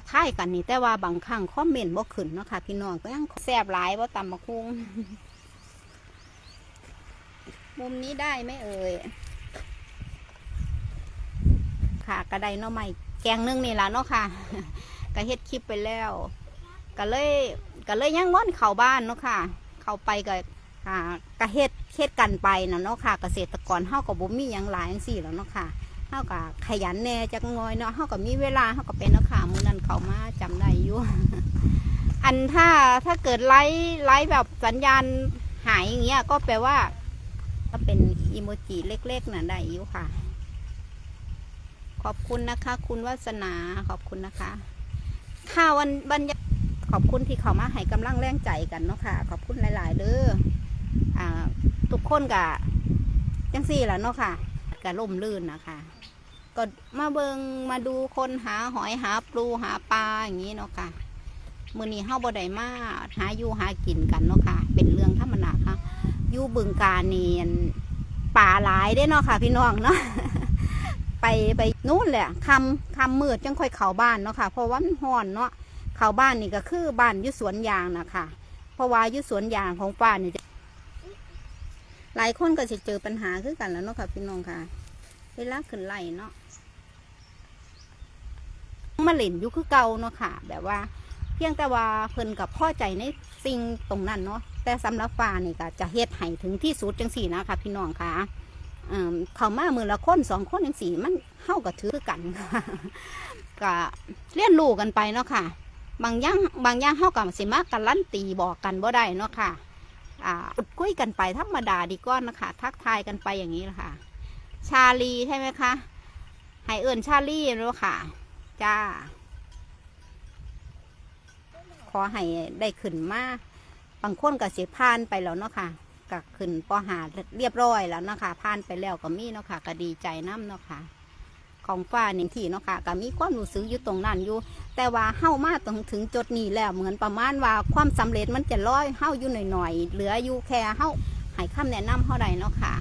ักทายกันนี่ แต่ว่าบางครั้งคอมเมนต์บ่ขึ้นเนาะค่ะ พี่น้องก็ยังแซบหลายบ่ตำบักคุงมุมนี้ได้ไหมเอ่ยค่ะกระไดหน่อไม้แกงนึ่งนี่ละเนาะค่ะก็เฮ็ดคลิปไปแล้วก็เลยก็เลยยังว่อนเข้าบ้านเนาะค่ะ เข้าไปก็ค่ะก็เฮ็ดเฮ็ดกันไปนะเนาะค่ะ เกษตรกรเฮาก็บ่มีหยังหลายจังซี่แล้วเนาะค่ะ เฮาก็ขยันแน่จักหน่อยเนาะเฮาก็มีเวลาเฮาก็เป็นเนาะค่ะมื้อนั้นเขามาจำได้อยู่ อันถ้าถ้าเกิดไลฟ์ไลฟ์แบบสัญญาณหายอย่างเงี้ยก็แปลว่าถ้าเป็นอีโมจิเล็กๆน่ะได้อยู่ค่ะ ขอบคุณนะคะ คุณวัสนาขอบคุณนะคะค่ะวันบรรยาขอบคุณที่เขามาให้กำลังแรงใจกันเนาะค่ะ ขอบคุณหลาย ๆเด้ออ่า ทุกคนกะจังสี่แหละเนาะค่ะ กะล่มลื่นนะคะก็มาเบิงมาดูคนหาหอยหาปลูหาปลาอย่างนี้เนาะค่ะมือนี้เฮาบ่ได้มาหาอยู่หากินกันเนาะค่ะ เป็นเรื่องธรรมดาค่ะอยู่บึงการนี่อั่นป่าหลายได้เนาะค่ะ พี่น้องเนาะไปไปนู่นแหละคำคำมืดจังค่อยเข้าบ้านเนาะค่ะ เพราะว่ามันฮ้อนเนาะเข้าบ้านนี่ก็คือบ้านยุสวนยางนะคะเพราะว่ายุสวนยางของป้านี่ หลายคนก็จะเจอปัญหาคือกันแล้วเนาะค่ะพี่น้องค่ะเวลาขึ้นไล่เนาะมาเล่นอยู่คือเก่าเนาะค่ะ แบบว่า เพียงแต่ว่าเพิ่นกับพ่อใจในสิ่งตรงนั้นเนาะแต่สำหรับฟ้านี่ก็จะเฮ็ดให้ถึงที่สุดจังสี่นะคะพี่น้องค่ะเอิ่มเข้ามามือละคนสองคนจังสี่มันเข้ากับถือกันก็เรียนรู้กันไปเนาะค่ะ บางอย่างบางอย่างเข้ากับสิมากันลั่นตีบอกกันบ่ได้เนาะค่ะ อุดคุยกันไปธรรมดาดีก้อนนะคะ ทักทายกันไปอย่างนี้ละค่ะ ชาลีใช่ไหมคะให้เอิญชาลีรู้ค่ะ จ้า ขอให้ได้ขึ้นมาบางคนก็เสียผ่านไปแล้วเนาะค่ะก็ขึ้นปอหาเรียบร้อยแล้วเนาะค่ะผ่านไปแล้วก็มีเนาะค่ะก็ดีใจน้ำเนาะค่ะ ของฟ้าหนึ่งที่เนาะค่ะก็มีความรู้สึกอยู่ตรงนั้นอยู่ แต่ว่าเฮ้ามาตรงถึงจุดนี้แล้วเหมือนประมาณว่าความสำเร็จมันจะร้อยเฮ้าอยู่หน่อยๆเหลืออยู่แค่เฮ้าให้คำแนะนำเท่าใดเนาะค่ะ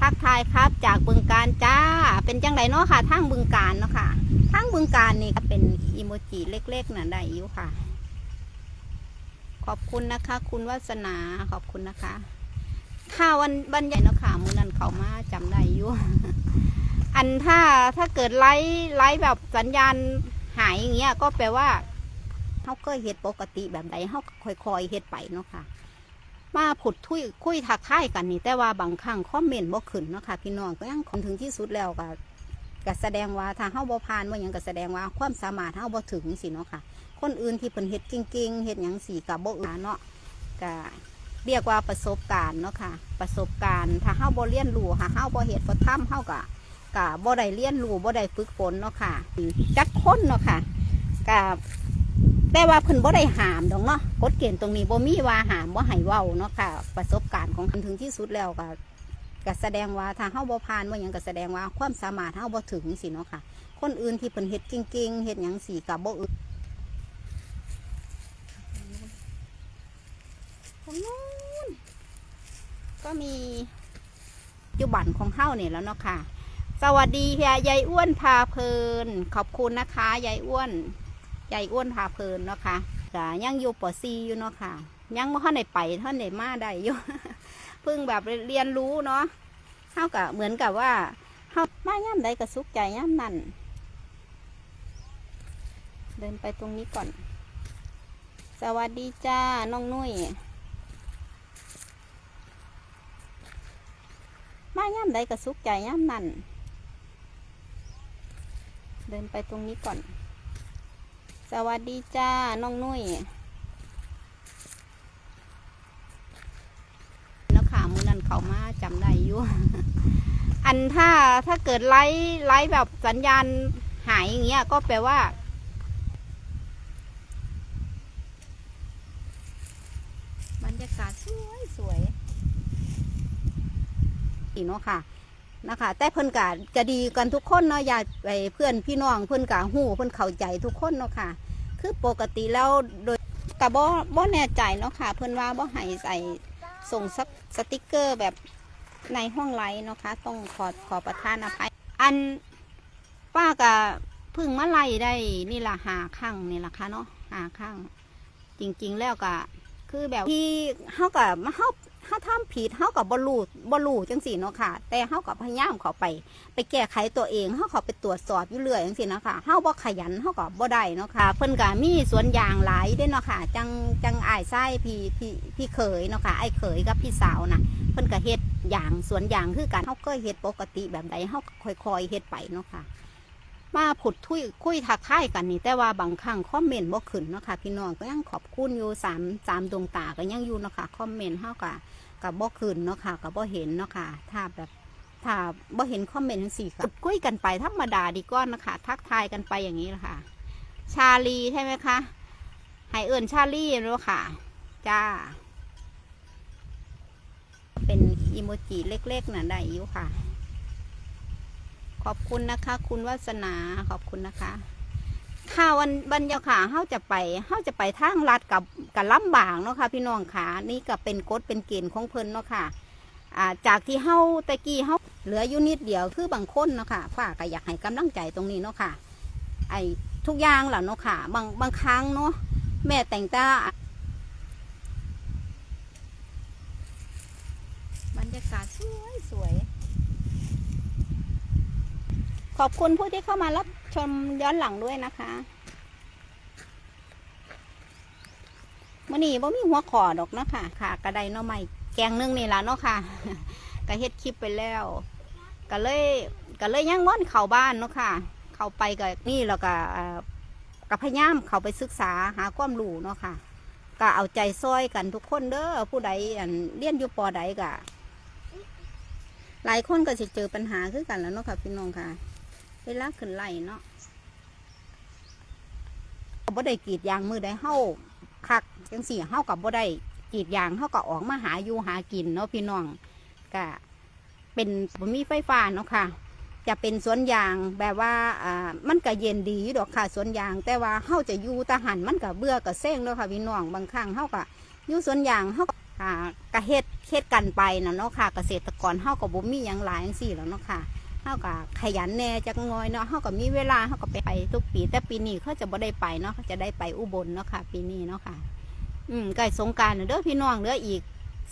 ทักทายครับจากบึงการจ้า เป็นจังไดเนาะค่ะทางบึงการเนาะค่ะทางบึงการนี่ก็เป็นอีโมจิเล็กๆน่ะได้อยู่ค่ะ ขอบคุณนะคะ คุณวัสนาขอบคุณนะคะ ค่ะวันบรรยายเนาะค่ะมือนันเขามาจำได้อยู่ อันถ้าถ้าเกิดไลฟ์ไลฟ์แบบสัญญาณหายอย่างเงี้ยก็แปลว่าเขาก็เฮ็ดปกติแบบใดเขาค่อยๆเฮ็ดไปเนาะค่ะ มาผุดทุยคุยทักทายกันนี่แต่ว่าบางครั้งคอมเมนต์บ่ขึ้นเนาะค่ะ พี่น้องก็ยังคงถึงที่สุดแล้วก็ก็แสดงว่าถ้าเฮาบ่ผ่านว่าหยังก็แสดงว่าความสามารถเฮาบ่ถึงสิเนาะค่ะ คนอื่นที่เพิ่นเฮ็ดเก่งๆเฮ็ดหยังสิก็บ่อื่นเนาะก็เรียกว่าประสบการณ์เนาะค่ะ ประสบการณ์ ถ้าเฮาบ่เรียนรู้ถ้าเฮาบ่เฮ็ดบ่ทำเฮาก็ กะบ่ได้เรียนรู้บ่ได้ฝึกฝนเนาะค่ะจักคนเนาะค่ะกะแต่ว่าเพิ่นบ่ได้หามดอกเนาะกฎเกณฑ์ตรงนี้บ่มีว่าหามบ่ให้เว้าเนาะค่ะ ประสบการณ์ของถึงที่สุดแล้วก็ก็แสดงว่าถ้าเฮาบ่ผ่านว่หยังก็แสดงว่าความสามารถเฮาบ่ถึงสิเนาะค่ะ คนอื่นที่เพิ่นเฮ็ดเก่งๆเฮ็ดหยังสิก็บ่อึดตรงนู้นก็มีจุบันของเฮาเนี่ยแล้วเนาะค่ะ สวัสดีค่ะยายอ้วนพาเพลิน ขอบคุณนะคะยายอ้วนยายอ้วนพาเพลินเนาะค่ะก็ยังอยู่ปอซีอยู่เนาะค่ะ ยังไม่ท่านได้ไปท่านได้มาได้อยู่เพิ่งแบบเรียนรู้เนาะเท่ากับเหมือนกับว่าเฮามาย่ำใดก็สุขใจย่ำนั่นเดินไปตรงนี้ก่อน สวัสดีจ้าน้องนุ้ยมาย่ำใดก็สุขใจย่ำนั่น เดินไปตรงนี้ก่อน สวัสดีจ้า น้องนุ้ยแล้วขามือนั้นเขามาจำได้อยู่ อันถ้าถ้าเกิดไลฟ์ไลฟ์แบบสัญญาณหายอย่างเงี้ย ก็แปลว่าบรรยากาศสวยสวยอีเนาะค่ะ นะคะ แต่เพิ่นกะจะดีกันทุกคนเนาะอย่าไปเพื่อนพี่น้องเพิ่นกะหู้เพิ่นเข้าใจทุกคนเนาะค่ะ คือปกติแล้วโดยกะบ่บ่แน่ใจเนาะค่ะ เพิ่นว่าบ่ให้ใส่ส่งสกสติกเกอร์แบบในห้องไลน์เนาะค่ะต้องขอขอประทานอภัยอันป้ากะพึ่งมาไล่ได้นี่ละหาข้างนี่ละค่ะเนาะหาข้างจริง ๆ แล้วก็คือแบบที่เฮากับเฮา เฮาทำผิดเฮากับบรูบรูจังสี่เนาะค่ะ แต่เฮากับพยายามเขาไป ไปแก้ไขตัวเองเฮาเขาไปตรวจสอบอยู่เรื่อยจังสี่เนาะค่ะเฮาบ่ขยันเฮาก็บ่ได้เนาะค่ะ เพิ่นก็มีสวนยางหลายเด้เนาะค่ะ จังจังอ้ายไส้พี่พี่พี่เขยเนาะค่ะไอ้เขยกับพี่สาวน่ะเพิ่นก็เฮ็ดยางสวนยางคือกันเฮาก็เฮ็ดปกติแบบใดเฮาก็ค่อยๆเฮ็ดไปเนาะค่ะ มาผุดทุยคุยทักทายกันนี่แต่ว่าบางครั้งคอมเมนต์บ่ขึ้นเนาะค่ะพี่น้องก็ยังขอบคุณอยู่สามสามดวงตาก็ยังอยู่เนาะค่ะคอมเมนต์เฮาก็กับบ่ขึ้นเนาะค่ะกับบ่เห็นเนาะค่ะถ้าแบบถ้าบ่เห็นคอมเมนต์จังซี่ก็คุยกันไปธรรมดาดีก้อนนะคะทักทายกันไปอย่างนี้ละค่ะ ชาลีใช่ไหมคะให้เอิญชาลีเนาะค่ะ จ้า เป็นอีโมจิเล็กๆน่ะได้อยู่ค่ะ ขอบคุณนะคะ คุณวัสนาขอบคุณนะคะค่ะวันบันยาค่ะเฮาจะไปเฮาจะไปทางลัดกับกับลำบากเนาะค่ะพี่น้องค่ะนี่ก็เป็นกฎเป็นเกณฑ์ของเพิ่นเนาะค่ะอ่าจากที่เฮาตะกี้เฮาเหลืออยู่นิดเดียวคือบางคนเนาะค่ะฝ้าก็อยากให้กำลังใจตรงนี้เนาะค่ะ ไอ้ทุกอย่างแหละเนาะค่ะบางบางครั้งเนาะแม่แต่งตาบรรยากาศสวยสวย ขอบคุณผู้ที่เข้ามารับชมย้อนหลังด้วยนะคะมื่อนี้บ่มีหัวขอดอกเนาะคะค่ะกระไดน่อไม้แกงนึ่งนี่ละเนาะค่ะก็เฮ็ดคลิปไปแล้วก็เลยก็เลยยังว่อนเข้าบ้านเนาะค่ะ เข้าไปก็นี่แล้วก็เอ่อก็พยายามเข้าไปศึกษาหาความรู้เนาะค่ะ ก็เอาใจซอยกันทุกคนเด้อผู้ใดอันเรียนอยู่ปอใดก็หลายคนก็จะเจอปัญหาคือกันแล้วเนาะค่ะพี่น้องค่ะ เวลาขึ้นไหลเนาะบ่ได้กรีดยางมือได้เฮาคักจังสี่เฮากับบ่ได้กรีดยางเฮาก็ออกมาหาอยู่หากินเนาะพี่น้องก็เป็นบ่มีไฟฟ้าเนาะค่ะ จะเป็นสวนยางแบบว่าอ่ามันก็เย็นดีอยู่ดอกค่ะสวนยาง แต่ว่าเฮาจะอยู่ตะหันมันก็เบื่อก็เซ็งเนาะค่ะพี่น้องบางครั้งเฮาก็อยู่สวนยางเฮาก็อ่ากะเฮ็ดเฮ็ดกันไปนะเนาะค่ะ เกษตรกรเฮาก็บ่มีหยังหลายจังซี่แล้วเนาะค่ะ เฮาก็ขยันแน่จักหน้อยเนาะเฮาก็มีเวลาเฮาก็ไปไปทุกปี แต่ปีนี้เขาจะบ่ได้ไปเนาะเขาจะได้ไปอุบลเนาะค่ะ ปีนี้เนาะค่ะ อืมใกล้สงการเด้อพี่น้องเด้ออีก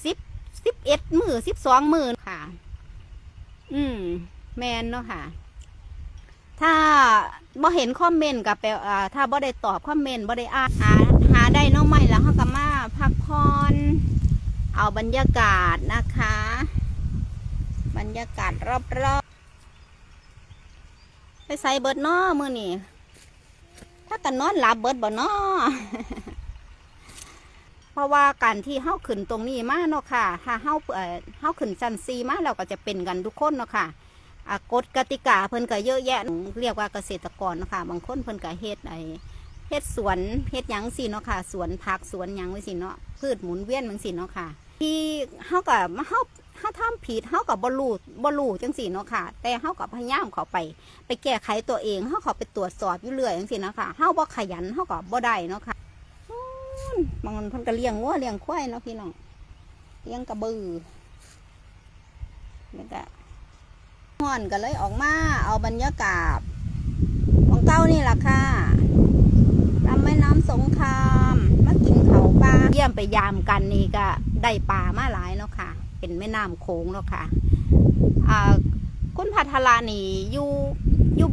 สิบสิบเอ็ดมือสิบสองมือค่ะ อืม แมนเนาะค่ะ ถ้าบ่เห็นคอมเมนต์กับแปลอ่าถ้าบ่ได้ตอบคอมเมนต์บ่ได้อ่านหาหาได้เน้องใหม่แล้วเฮาก็มาพักผ่อนเอาบรรยากาศนะคะ บรรยากาศรอบๆ ใส่เบิดนาะมือนี่ถ้ากันนอนหลับเบิดบ่นาเพราะว่าการที่เฮาขึ้นตรงนี้มาเนาะค่ะ ถ้าเฮาเอ่อเฮาขึ้นชั้นซีมาเราก็จะเป็นกันทุกคนเนาะค่ะอ่ากฎกติกาเพิ่นก็เยอะแยะ เรียกว่าเกษตรกรเนาะค่ะ บางคนเพิ่นก็เฮ็ดไอ้เฮ็ดสวนเฮ็ดหยังสิเนาะค่ะ สวนผักสวนหยังไว้สิเนาะพืชหมุนเวียนจังสิเนาะค่ะ ที่เฮาก็เฮา เฮาทำผิดเฮาก็บ่รู้บ่รู้จังสิเนาะค่ะ แต่เฮาก็พยายามเข้าไป ไปแก้ไขตัวเองเฮาเข้าไปตรวจสอบอยู่เรื่อยจังสิเนาะค่ะเฮาบ่ขยันเฮาก็บ่ได้เนาะค่ะบางคนเพิ่นก็เลี้ยงวัวเลี้ยงควายเนาะพี่น้องเลี้ยงกระบือแล้วก็ห่อนก็เลยออกมาเอาบรรยากาศของเก้านี่แหละค่ะลำแม่น้ำสงครามมากินเขาปลาเยี่ยมไปยามกันนี่ก็ได้ปลามาหลายเนาะค่ะ เป็นแม่น้ำโขงเนาะค่ะอ่าคุณพัทลานี่อยู่อยู่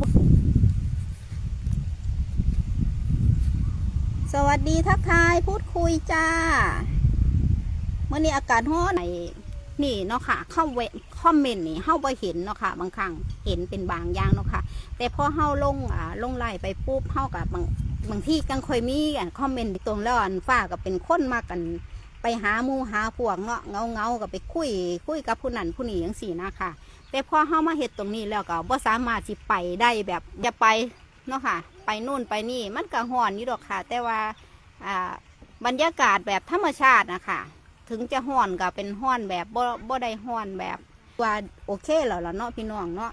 สวัสดีทักทายพูดคุยจ้าเมื่อนี้อากาศร้อนไหนนี่เนาะค่ะเข้าเวคอมเมนต์นี่เข้าไปเห็นเนาะค่ะบางครั้งเห็นเป็นบางอย่างเนาะค่ะ แต่พอเข้าลงอ่าลงไล่ไปปุ๊บเข้ากับบางบางที่กังค่อยมีอะคอมเมนต์ตรงแล้วอันฝ้าก็เป็นคนมากัน ไปหาหมูหาพวกเนาะเงาเงากับไปคุย คุยกับผู้นั้นผู้นี้อย่างสี่นะค่ะ แต่พอเข้ามาเห็ดตรงนี้แล้วก็บ่สามารถสิไปได้แบบจะไปเนาะค่ะ ไปนู่นไปนี่มันก็ห่อนอยู่ดอกค่ะ แต่ว่าอ่าบรรยากาศแบบธรรมชาตินะคะถึงจะห้อนก็เป็นห้อนแบบบ่บ่ได้ห้อนแบบว่าโอเคแล้วล่ะเนาะพี่น้องเนาะ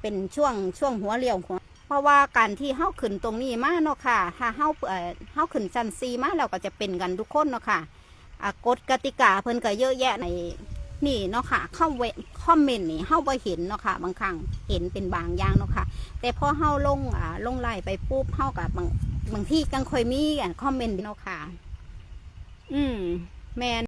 เป็นช่วงช่วงหัวเรียวหัวเพราะว่าการที่เฮาขึ้นตรงนี้มาเนาะค่ะ ถ้าเฮาเอ่อเฮาขึ้นชั้นซีมาเราก็จะเป็นกันทุกคนเนาะค่ะอ่า กฎกติกาเพิ่นก็เยอะแยะในนี่เนาะค่ะเข้าเวคอมเมนต์นี่เฮาไปเห็นเนาะค่ะ บางครั้งเห็นเป็นบางอย่างเนาะค่ะ แต่พอเฮาลงอ่าลงไลน์ไปปุ๊บเฮากับบางบางที่กังคอยมีอะคอมเมนต์เนาะค่ะ อืม แมน